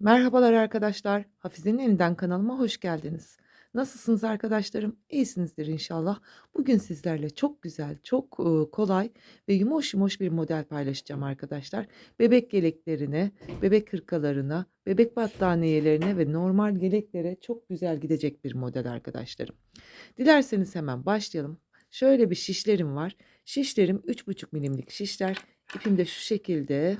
Merhabalar arkadaşlar. Hafize'nin elinden kanalıma hoş geldiniz. Nasılsınız arkadaşlarım? İyisinizdir inşallah. Bugün sizlerle çok güzel, çok e, kolay ve yumuş yumuş bir model paylaşacağım arkadaşlar. Bebek yeleklerine, bebek hırkalarına, bebek battaniyelerine ve normal yeleklere çok güzel gidecek bir model arkadaşlarım. Dilerseniz hemen başlayalım. Şöyle bir şişlerim var. Şişlerim 3,5 milimlik şişler. İpim de şu şekilde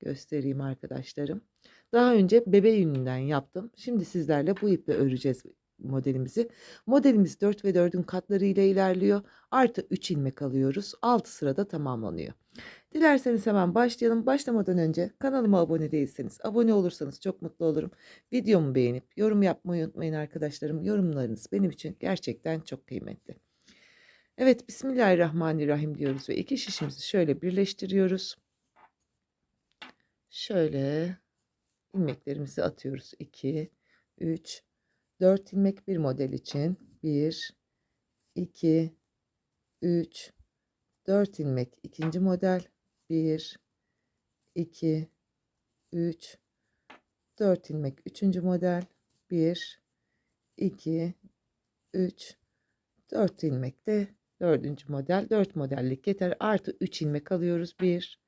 göstereyim arkadaşlarım. Daha önce bebe yününden yaptım. Şimdi sizlerle bu iple öreceğiz modelimizi. Modelimiz 4 ve 4'ün katları ile ilerliyor. Artı 3 ilmek alıyoruz. 6 sırada tamamlanıyor. Dilerseniz hemen başlayalım. Başlamadan önce kanalıma abone değilseniz abone olursanız çok mutlu olurum. Videomu beğenip yorum yapmayı unutmayın arkadaşlarım. Yorumlarınız benim için gerçekten çok kıymetli. Evet Bismillahirrahmanirrahim diyoruz ve iki şişimizi şöyle birleştiriyoruz. Şöyle ilmeklerimizi atıyoruz. 2, 3, 4 ilmek bir model için. 1, 2, 3, 4 ilmek ikinci model. 1, 2, 3, 4 ilmek üçüncü model. 1, 2, 3, 4 ilmek de dördüncü model. 4 modellik yeter. Artı 3 ilmek alıyoruz. 1,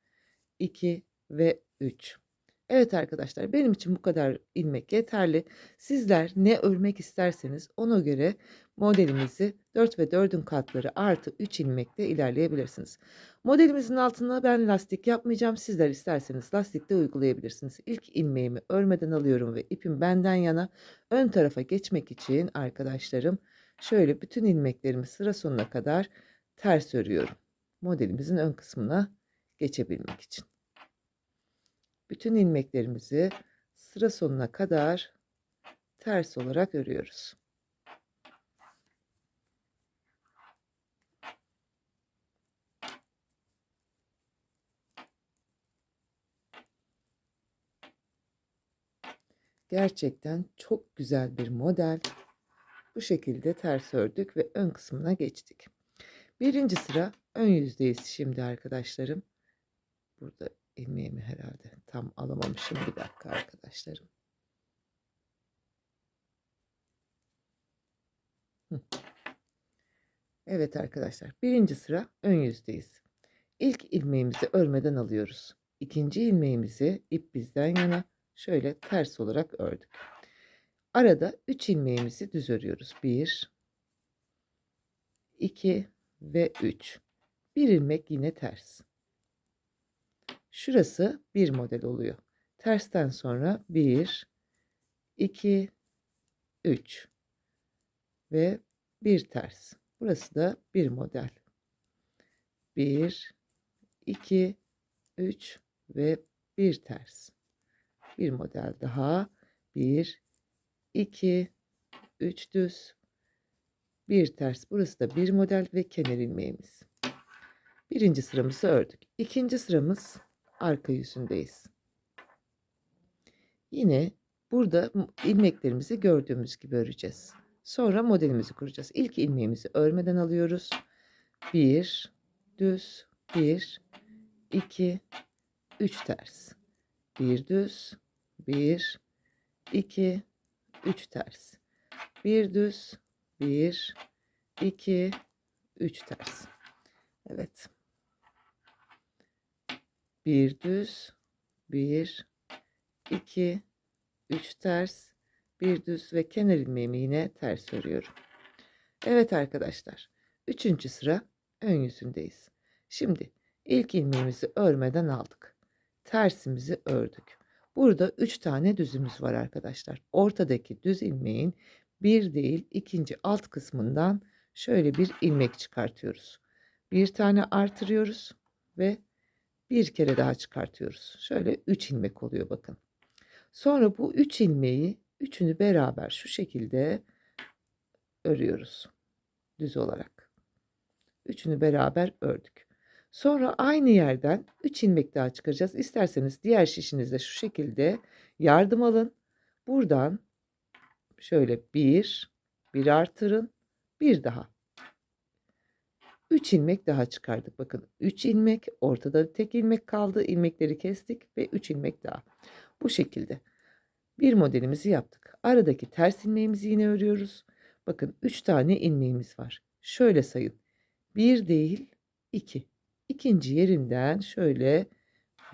2 ve 3. Evet arkadaşlar benim için bu kadar ilmek yeterli. Sizler ne örmek isterseniz ona göre modelimizi 4 ve 4'ün katları artı 3 ilmekle ilerleyebilirsiniz. Modelimizin altına ben lastik yapmayacağım. Sizler isterseniz lastik de uygulayabilirsiniz. İlk ilmeğimi örmeden alıyorum ve ipim benden yana ön tarafa geçmek için arkadaşlarım şöyle bütün ilmeklerimi sıra sonuna kadar ters örüyorum. Modelimizin ön kısmına geçebilmek için bütün ilmeklerimizi sıra sonuna kadar ters olarak örüyoruz. Gerçekten çok güzel bir model. Bu şekilde ters ördük ve ön kısmına geçtik. Birinci sıra ön yüzdeyiz şimdi arkadaşlarım. Burada ilmeğimi herhalde tam alamamışım. Bir dakika arkadaşlarım. Evet arkadaşlar birinci sıra ön yüzdeyiz. İlk ilmeğimizi örmeden alıyoruz. İkinci ilmeğimizi ip bizden yana şöyle ters olarak ördük. Arada 3 ilmeğimizi düz örüyoruz. 1 2 ve 3. Bir ilmek yine ters. Şurası bir model oluyor. Tersten sonra 1, 2, 3 ve bir ters. Burası da bir model. 1, 2, 3 ve bir ters. Bir model daha. 1, 2, 3 düz. Bir ters. Burası da bir model ve kenar ilmeğimiz. Birinci sıramızı ördük. İkinci sıramız arka yüzündeyiz. Yine burada ilmeklerimizi gördüğümüz gibi öreceğiz. Sonra modelimizi kuracağız. İlk ilmeğimizi örmeden alıyoruz. 1 düz 1 2 3 ters. 1 düz 1 2 3 ters. 1 düz 1 2 3 ters. Evet bir düz, bir, iki, üç ters, bir düz ve kenar ilmeğimi yine ters örüyorum. Evet arkadaşlar, üçüncü sıra ön yüzündeyiz. Şimdi ilk ilmeğimizi örmeden aldık. Tersimizi ördük. Burada üç tane düzümüz var arkadaşlar. Ortadaki düz ilmeğin bir değil ikinci alt kısmından şöyle bir ilmek çıkartıyoruz. Bir tane artırıyoruz ve bir kere daha çıkartıyoruz. Şöyle 3 ilmek oluyor bakın. Sonra bu 3 ilmeği üçünü beraber şu şekilde örüyoruz. Düz olarak. Üçünü beraber ördük. Sonra aynı yerden 3 ilmek daha çıkaracağız. İsterseniz diğer şişinizde şu şekilde yardım alın. Buradan şöyle bir, bir artırın, bir daha. 3 ilmek daha çıkardık. Bakın 3 ilmek ortada tek ilmek kaldı. İlmekleri kestik ve 3 ilmek daha. Bu şekilde. Bir modelimizi yaptık. Aradaki ters ilmeğimizi yine örüyoruz. Bakın 3 tane ilmeğimiz var. Şöyle sayın. 1 değil 2. İkinci yerinden şöyle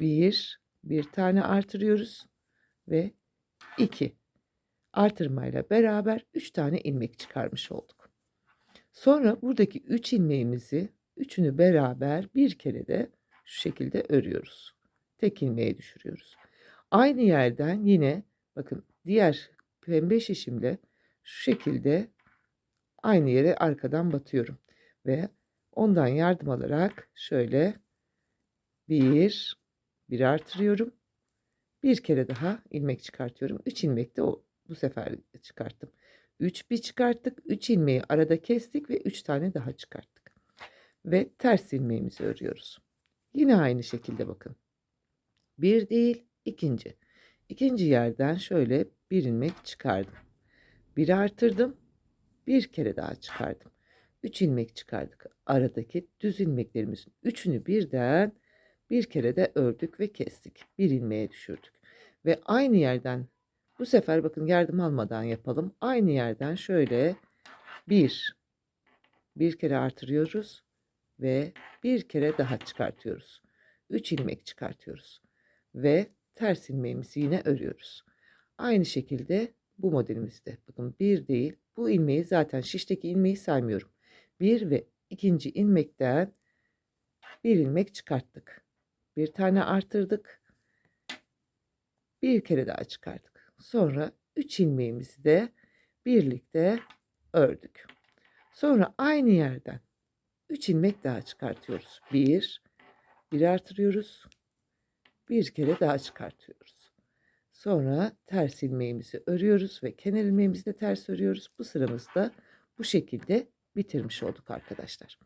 1 bir tane artırıyoruz ve 2 artırmayla beraber 3 tane ilmek çıkarmış olduk. Sonra buradaki 3 ilmeğimizi üçünü beraber bir kere de şu şekilde örüyoruz. Tek ilmeğe düşürüyoruz. Aynı yerden yine bakın diğer pembe şişimle şu şekilde aynı yere arkadan batıyorum ve ondan yardım alarak şöyle bir bir artırıyorum. Bir kere daha ilmek çıkartıyorum. 3 ilmek de o bu sefer çıkarttım. 3 bir çıkarttık. 3 ilmeği arada kestik ve 3 tane daha çıkarttık. Ve ters ilmeğimizi örüyoruz. Yine aynı şekilde bakın. Bir değil, ikinci. İkinci yerden şöyle bir ilmek çıkardım. Bir artırdım. Bir kere daha çıkardım. 3 ilmek çıkardık. Aradaki düz ilmeklerimizin üçünü birden bir kere de ördük ve kestik. Bir ilmeğe düşürdük. Ve aynı yerden bu sefer bakın yardım almadan yapalım. Aynı yerden şöyle bir bir kere artırıyoruz ve bir kere daha çıkartıyoruz. 3 ilmek çıkartıyoruz ve ters ilmeğimizi yine örüyoruz. Aynı şekilde bu modelimizde bakın bir değil bu ilmeği zaten şişteki ilmeği saymıyorum. Bir ve ikinci ilmekten bir ilmek çıkarttık. Bir tane artırdık. Bir kere daha çıkardık. Sonra 3 ilmeğimizi de birlikte ördük. Sonra aynı yerden 3 ilmek daha çıkartıyoruz. 1 bir artırıyoruz. Bir kere daha çıkartıyoruz. Sonra ters ilmeğimizi örüyoruz ve kenar ilmeğimizi de ters örüyoruz. Bu sıramızda bu şekilde bitirmiş olduk arkadaşlar.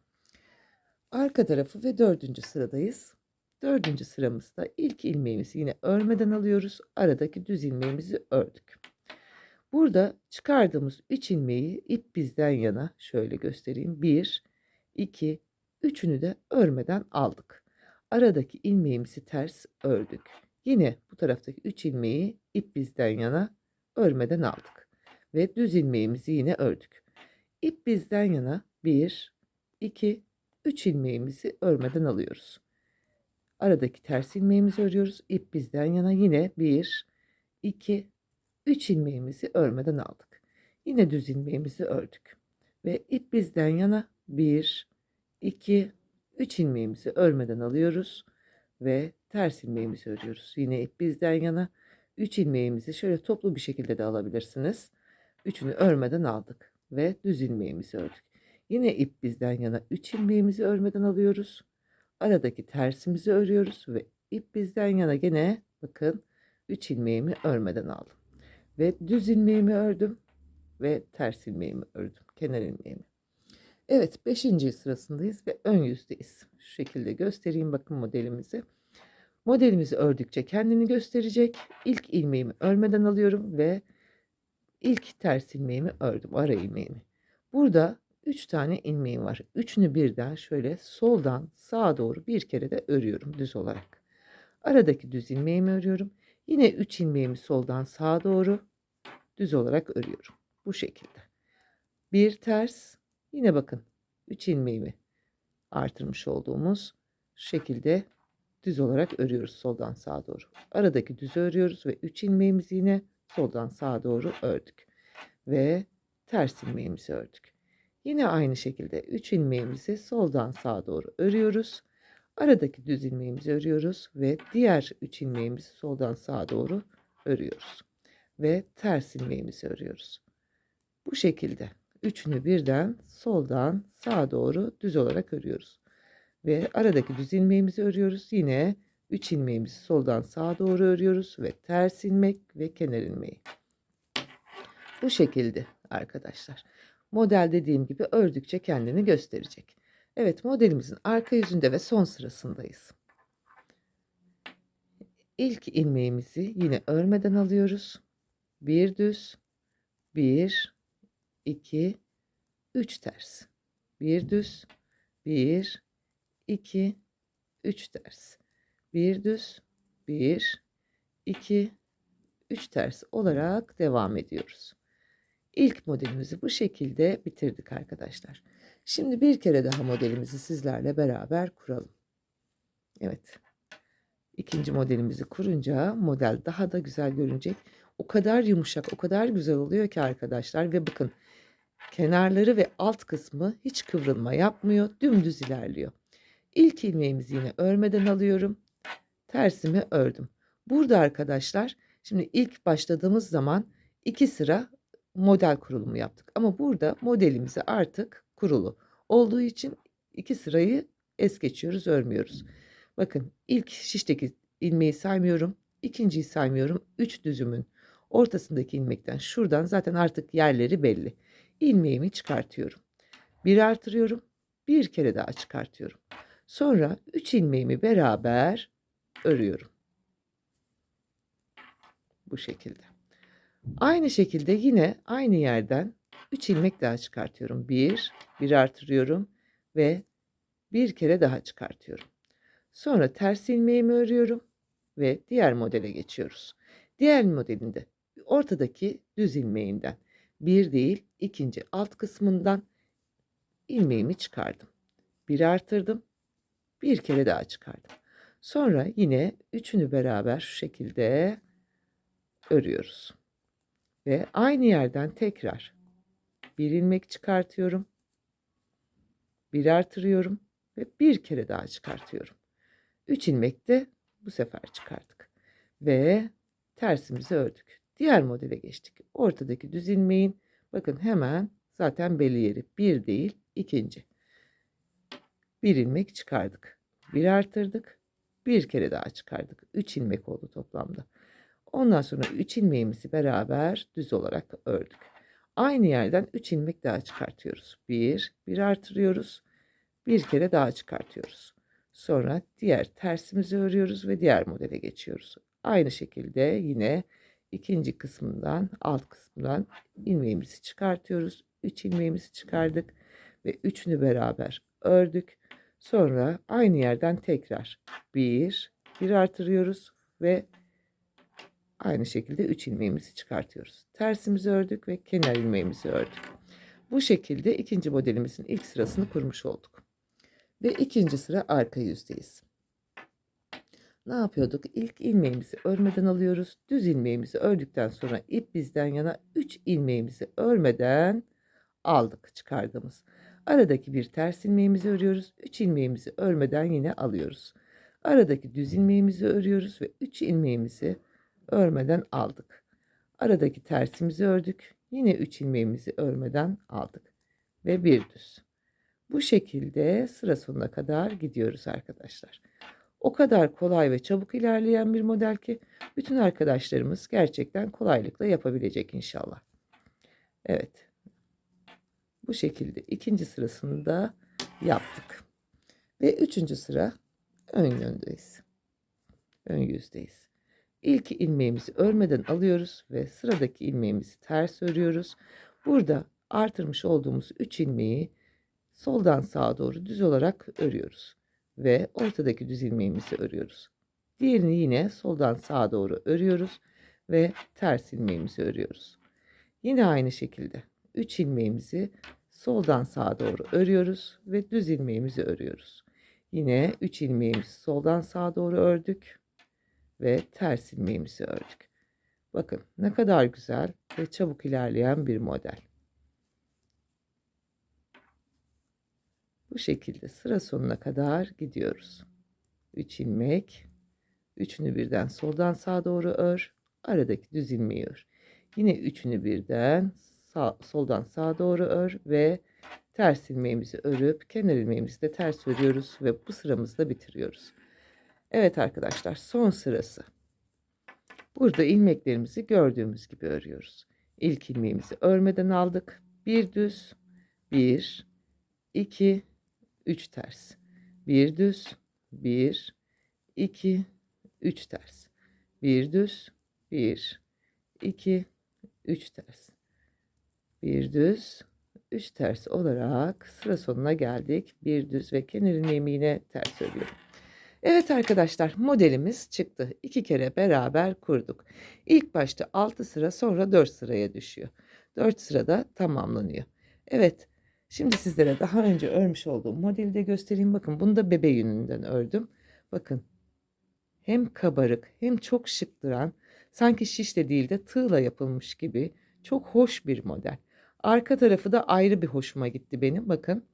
Arka tarafı ve dördüncü sıradayız. Dördüncü sıramızda ilk ilmeğimizi yine örmeden alıyoruz. Aradaki düz ilmeğimizi ördük. Burada çıkardığımız 3 ilmeği ip bizden yana şöyle göstereyim. 1, 2, üçünü de örmeden aldık. Aradaki ilmeğimizi ters ördük. Yine bu taraftaki 3 ilmeği ip bizden yana örmeden aldık. Ve düz ilmeğimizi yine ördük. İp bizden yana 1, 2, 3 ilmeğimizi örmeden alıyoruz. Aradaki ters ilmeğimizi örüyoruz. İp bizden yana yine 1, 2, 3 ilmeğimizi örmeden aldık. Yine düz ilmeğimizi ördük. Ve ip bizden yana 1, 2, 3 ilmeğimizi örmeden alıyoruz. Ve ters ilmeğimizi örüyoruz. Yine ip bizden yana 3 ilmeğimizi şöyle toplu bir şekilde de alabilirsiniz. Üçünü örmeden aldık ve düz ilmeğimizi ördük. Yine ip bizden yana 3 ilmeğimizi örmeden alıyoruz. Aradaki tersimizi örüyoruz ve ip bizden yana gene bakın 3 ilmeğimi örmeden aldım. Ve düz ilmeğimi ördüm ve ters ilmeğimi ördüm. Kenar ilmeğimi. Evet 5. sırasındayız ve ön yüzdeyiz. Şu şekilde göstereyim bakın modelimizi. Modelimizi ördükçe kendini gösterecek. İlk ilmeğimi örmeden alıyorum ve ilk ters ilmeğimi ördüm. Ara ilmeğimi. Burada 3 tane ilmeğim var. Üçünü birden şöyle soldan sağa doğru bir kere de örüyorum düz olarak. Aradaki düz ilmeğimi örüyorum. Yine 3 ilmeğimi soldan sağa doğru düz olarak örüyorum. Bu şekilde. Bir ters. Yine bakın 3 ilmeğimi artırmış olduğumuz şekilde düz olarak örüyoruz soldan sağa doğru. Aradaki düzü örüyoruz ve 3 ilmeğimizi yine soldan sağa doğru ördük. Ve ters ilmeğimizi ördük. Yine aynı şekilde 3 ilmeğimizi soldan sağa doğru örüyoruz. Aradaki düz ilmeğimizi örüyoruz ve diğer 3 ilmeğimizi soldan sağa doğru örüyoruz. Ve ters ilmeğimizi örüyoruz. Bu şekilde üçünü birden soldan sağa doğru düz olarak örüyoruz. Ve aradaki düz ilmeğimizi örüyoruz. Yine 3 ilmeğimizi soldan sağa doğru örüyoruz ve ters ilmek ve kenar ilmeği. Bu şekilde arkadaşlar. Model dediğim gibi ördükçe kendini gösterecek. Evet modelimizin arka yüzünde ve son sırasındayız. İlk ilmeğimizi yine örmeden alıyoruz. Bir düz, bir, iki, üç ters. Bir düz, bir, iki, üç ters. Bir düz, bir, iki, 3 ters olarak devam ediyoruz. İlk modelimizi bu şekilde bitirdik arkadaşlar. Şimdi bir kere daha modelimizi sizlerle beraber kuralım. Evet. İkinci modelimizi kurunca model daha da güzel görünecek. O kadar yumuşak, o kadar güzel oluyor ki arkadaşlar ve bakın kenarları ve alt kısmı hiç kıvrılma yapmıyor, dümdüz ilerliyor. İlk ilmeğimizi yine örmeden alıyorum. Tersimi ördüm. Burada arkadaşlar şimdi ilk başladığımız zaman iki sıra model kurulumu yaptık. Ama burada modelimizi artık kurulu olduğu için iki sırayı es geçiyoruz, örmüyoruz. Bakın ilk şişteki ilmeği saymıyorum. ikinciyi saymıyorum. Üç düzümün ortasındaki ilmekten şuradan zaten artık yerleri belli. İlmeğimi çıkartıyorum. Bir artırıyorum. Bir kere daha çıkartıyorum. Sonra üç ilmeğimi beraber örüyorum. Bu şekilde. Aynı şekilde yine aynı yerden 3 ilmek daha çıkartıyorum. 1, 1 artırıyorum ve bir kere daha çıkartıyorum. Sonra ters ilmeğimi örüyorum ve diğer modele geçiyoruz. Diğer modelinde ortadaki düz ilmeğinden bir değil ikinci alt kısmından ilmeğimi çıkardım. Bir artırdım. Bir kere daha çıkardım. Sonra yine üçünü beraber şu şekilde örüyoruz. Ve aynı yerden tekrar bir ilmek çıkartıyorum. Bir artırıyorum ve bir kere daha çıkartıyorum. Üç ilmek de bu sefer çıkardık. Ve tersimizi ördük. Diğer modele geçtik. Ortadaki düz ilmeğin bakın hemen zaten belli yeri. Bir değil ikinci. Bir ilmek çıkardık. Bir artırdık. Bir kere daha çıkardık. Üç ilmek oldu toplamda. Ondan sonra 3 ilmeğimizi beraber düz olarak ördük. Aynı yerden 3 ilmek daha çıkartıyoruz. 1, 1 artırıyoruz. Bir kere daha çıkartıyoruz. Sonra diğer tersimizi örüyoruz ve diğer modele geçiyoruz. Aynı şekilde yine ikinci kısmından alt kısmından ilmeğimizi çıkartıyoruz. 3 ilmeğimizi çıkardık ve üçünü beraber ördük. Sonra aynı yerden tekrar 1, 1 artırıyoruz ve Aynı şekilde 3 ilmeğimizi çıkartıyoruz. Tersimizi ördük ve kenar ilmeğimizi ördük. Bu şekilde ikinci modelimizin ilk sırasını kurmuş olduk. Ve ikinci sıra arka yüzdeyiz. Ne yapıyorduk? İlk ilmeğimizi örmeden alıyoruz. Düz ilmeğimizi ördükten sonra ip bizden yana 3 ilmeğimizi örmeden aldık çıkardığımız. Aradaki bir ters ilmeğimizi örüyoruz. 3 ilmeğimizi örmeden yine alıyoruz. Aradaki düz ilmeğimizi örüyoruz ve 3 ilmeğimizi örmeden aldık. Aradaki tersimizi ördük. Yine 3 ilmeğimizi örmeden aldık. Ve bir düz. Bu şekilde sıra sonuna kadar gidiyoruz arkadaşlar. O kadar kolay ve çabuk ilerleyen bir model ki bütün arkadaşlarımız gerçekten kolaylıkla yapabilecek inşallah. Evet. Bu şekilde ikinci sırasını da yaptık. Ve üçüncü sıra ön yöndeyiz. Ön yüzdeyiz. İlk ilmeğimizi örmeden alıyoruz ve sıradaki ilmeğimizi ters örüyoruz. Burada artırmış olduğumuz 3 ilmeği soldan sağa doğru düz olarak örüyoruz ve ortadaki düz ilmeğimizi örüyoruz. Diğerini yine soldan sağa doğru örüyoruz ve ters ilmeğimizi örüyoruz. Yine aynı şekilde 3 ilmeğimizi soldan sağa doğru örüyoruz ve düz ilmeğimizi örüyoruz. Yine 3 ilmeğimizi soldan sağa doğru ördük ve ters ilmeğimizi ördük. Bakın ne kadar güzel ve çabuk ilerleyen bir model. Bu şekilde sıra sonuna kadar gidiyoruz. 3 ilmek, üçünü birden soldan sağa doğru ör, aradaki düz ilmeği ör. Yine üçünü birden sağ, soldan sağa doğru ör ve ters ilmeğimizi örüp kenar ilmeğimizi de ters örüyoruz ve bu sıramızı da bitiriyoruz. Evet arkadaşlar son sırası. Burada ilmeklerimizi gördüğümüz gibi örüyoruz. İlk ilmeğimizi örmeden aldık. Bir düz, bir, iki, üç ters. Bir düz, bir, iki, üç ters. Bir düz, bir, iki, üç ters. Bir düz, üç ters olarak sıra sonuna geldik. Bir düz ve kenar ilmeğimi ters örüyorum. Evet arkadaşlar modelimiz çıktı. İki kere beraber kurduk. İlk başta 6 sıra sonra 4 sıraya düşüyor. 4 sırada tamamlanıyor. Evet şimdi sizlere daha önce örmüş olduğum modeli de göstereyim. Bakın bunu da bebe yününden ördüm. Bakın hem kabarık hem çok şık duran sanki şişle değil de tığla yapılmış gibi çok hoş bir model. Arka tarafı da ayrı bir hoşuma gitti benim. Bakın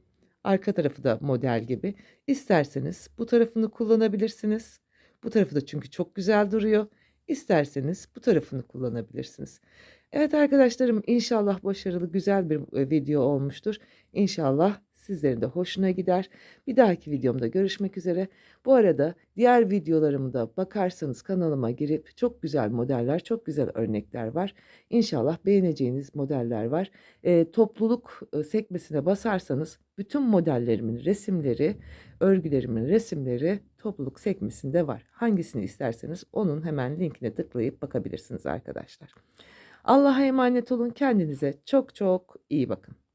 arka tarafı da model gibi. İsterseniz bu tarafını kullanabilirsiniz. Bu tarafı da çünkü çok güzel duruyor. İsterseniz bu tarafını kullanabilirsiniz. Evet arkadaşlarım inşallah başarılı güzel bir e, video olmuştur. İnşallah sizlerin de hoşuna gider. Bir dahaki videomda görüşmek üzere. Bu arada diğer videolarımı da bakarsanız kanalıma girip çok güzel modeller, çok güzel örnekler var. İnşallah beğeneceğiniz modeller var. E, topluluk sekmesine basarsanız bütün modellerimin resimleri, örgülerimin resimleri topluluk sekmesinde var. Hangisini isterseniz onun hemen linkine tıklayıp bakabilirsiniz arkadaşlar. Allah'a emanet olun. Kendinize çok çok iyi bakın.